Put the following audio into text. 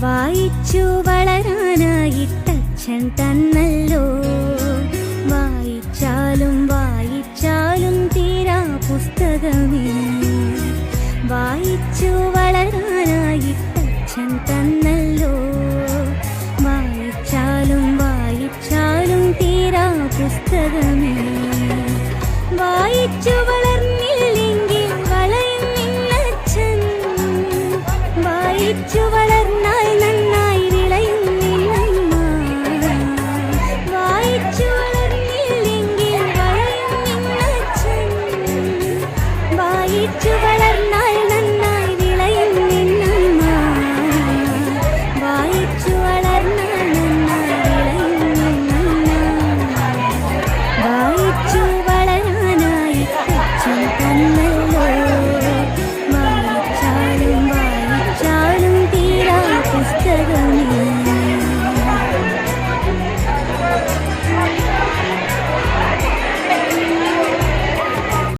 വായിച്ചു വളരാനായിട്ടച്ഛൻ തന്നല്ലോ. വായിച്ചാലും വായിച്ചാലും തീരാ പുസ്തകമേ. വായിച്ചു വളരാനായിട്ടച്ഛൻ തന്നല്ലോ. വായിച്ചാലും വായിച്ചാലും തീരാ പുസ്തകമേ. വായിച്ചു விழிச்சு வளர்ந்தாய் நன்றி